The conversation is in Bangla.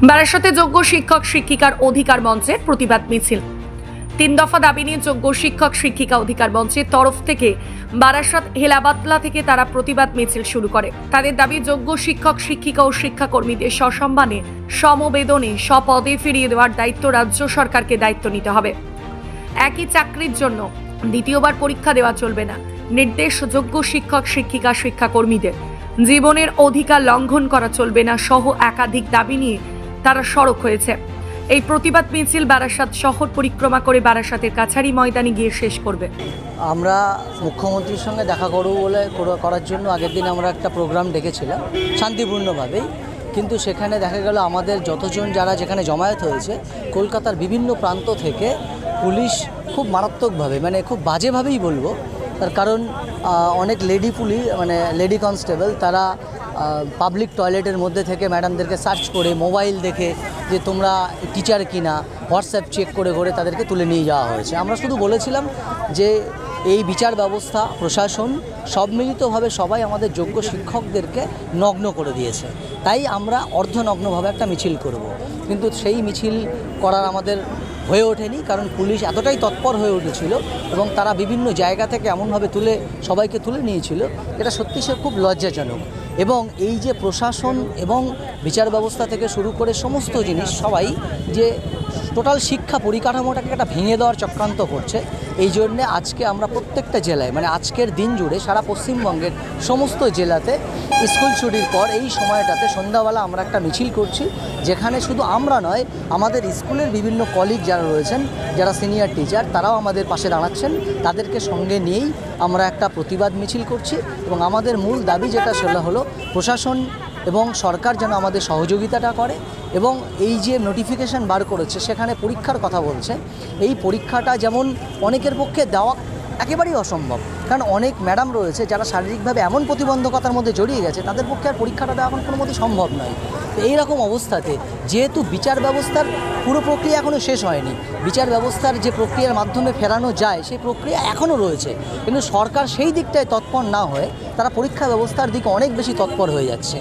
বারাসাতে যোগ্য শিক্ষক, শিক্ষিকার অধিকার মঞ্চের প্রতিবাদ মিছিল। তিন দফা দাবি নিয়ে যোগ্য শিক্ষক, শিক্ষিকা অধিকার মঞ্চের তরফ থেকে বারাসাত হেলাবাতলা থেকে তারা প্রতিবাদ মিছিল শুরু করে। তাদের দাবি, যোগ্য শিক্ষক, শিক্ষিকা ও শিক্ষাকর্মীদের সসম্মানে সমবেদনে স্বপদে ফিরিয়ে দেওয়ার দায়িত্ব রাজ্য সরকারকে দায়িত্ব নিতে হবে। একই চাকরির জন্য দ্বিতীয়বার পরীক্ষা দেওয়া চলবে না। নির্দেশ যোগ্য শিক্ষক, শিক্ষিকা, শিক্ষাকর্মীদের। জীবনের অধিকার লঙ্ঘন করা চলবে না সহ একাধিক দাবি নিয়ে তারা সড়ক হয়েছে। এই প্রতিবাদ মিছিল বারাসাত শহর পরিক্রমা করে বারাসাতের কাছারি ময়দানে গিয়ে শেষ করবে। আমরা মুখ্যমন্ত্রীর সঙ্গে দেখা করব বলে করার জন্য আগের দিন আমরা একটা প্রোগ্রাম ডেকেছিলাম, শান্তিপূর্ণভাবেই। কিন্তু সেখানে দেখা গেল আমাদের যতজন যারা যেখানে জমায়েত হয়েছে, কলকাতার বিভিন্ন প্রান্ত থেকে পুলিশ খুব মারাত্মকভাবে মানে খুব বাজেভাবেই বলব, তার কারণ অনেক লেডি পুলিশ মানে লেডি কনস্টেবল, তারা পাবলিক টয়লেটের মধ্যে থেকে ম্যাডামদেরকে সার্চ করে মোবাইল দেখে যে তোমরা টিচার কিনা হোয়াটসঅ্যাপ চেক করে করে তাদেরকে তুলে নিয়ে যাওয়া হয়েছে। আমরা শুধু বলেছিলাম যে এই বিচার ব্যবস্থা, প্রশাসন সব মিলিতভাবে সবাই আমাদের যোগ্য শিক্ষকদেরকে নগ্ন করে দিয়েছে। তাই আমরা অর্ধনগ্নভাবে একটা মিছিল করব। কিন্তু সেই মিছিল করার আমাদের হয়ে ওঠেনি, কারণ পুলিশ এতটাই তৎপর হয়ে উঠেছিল এবং তারা বিভিন্ন জায়গা থেকে এমনভাবে তুলে সবাইকে তুলে নিয়েছিল। এটা সত্যি সে খুব লজ্জাজনক। এবং এই যে প্রশাসন এবং বিচার ব্যবস্থা থেকে শুরু করে সমস্ত জিনিস সবাই যে টোটাল শিক্ষা পরিকাঠামোটাকে একটা ভেঙে দেওয়ার চক্রান্ত করছে। এই জন্যে আজকে আমরা প্রত্যেকটা জেলায় মানে আজকের দিন জুড়ে সারা পশ্চিমবঙ্গের সমস্ত জেলাতে স্কুল ছুটির পর এই সময়টাতে সন্ধ্যাবেলা আমরা একটা মিছিল করছি, যেখানে শুধু আমরা নয়, আমাদের স্কুলের বিভিন্ন কলিগ যারা রয়েছেন, যারা সিনিয়র টিচার তারাও আমাদের পাশে দাঁড়াচ্ছেন। তাদেরকে সঙ্গে নিয়েই আমরা একটা প্রতিবাদ মিছিল করছি এবং আমাদের মূল দাবি যেটা সেটা হলো প্রশাসন এবং সরকার যেন আমাদের সহযোগিতাটা করে এবং এই যে নোটিফিকেশান বার করেছে, সেখানে পরীক্ষার কথা বলছে, এই পরীক্ষাটা যেমন অনেকের পক্ষে দেওয়া একেবারেই অসম্ভব। কারণ অনেক ম্যাডাম রয়েছে যারা শারীরিকভাবে এমন প্রতিবন্ধকতার মধ্যে জড়িয়ে গেছে, তাদের পক্ষে আর পরীক্ষাটা দেওয়া এখন কোনো মতেই সম্ভব নয়। তো এইরকম অবস্থাতে যেহেতু বিচার ব্যবস্থার পুরো প্রক্রিয়া এখনও শেষ হয়নি, বিচার ব্যবস্থার যে প্রক্রিয়ার মাধ্যমে ফেরানো যায়, সেই প্রক্রিয়া এখনও রয়েছে। কিন্তু সরকার সেই দিকটায় তৎপর না হয়ে তারা পরীক্ষা ব্যবস্থার দিকে অনেক বেশি তৎপর হয়ে যাচ্ছে।